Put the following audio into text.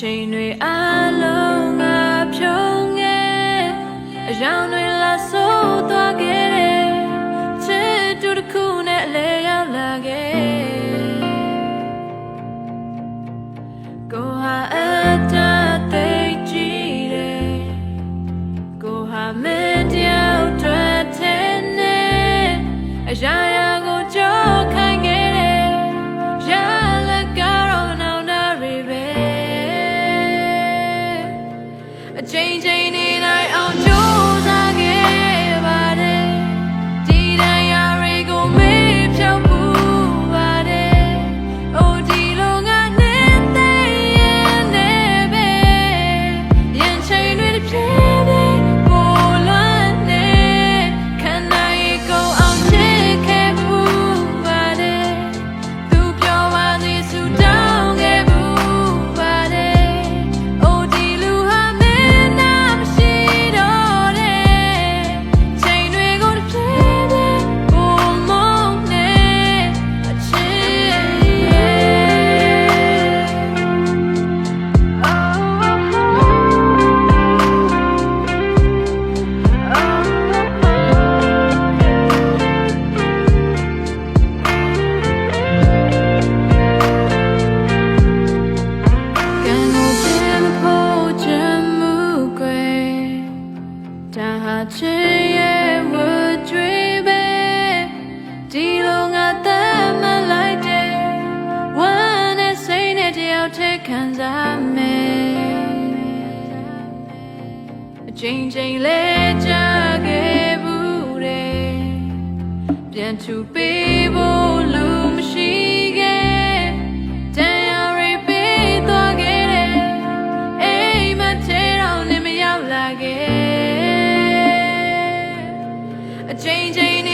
ချိန်တွေအလုံးငါဖြုံးငယ်အရောင်တွေလာဆိုးသွားခဲ့ ချင်းရဲ့ဝကြွေးပဲဒီလိုငါတမ်းမလိုက်တယ်ဝမ်းနဲ့စိတ်နဲ့တယောက်တည်းခံစားမယ်အချိန်ချိန်လဲကြခဲ့ဘူးတယ်ပြန်သူပေးဖို့ A change ain't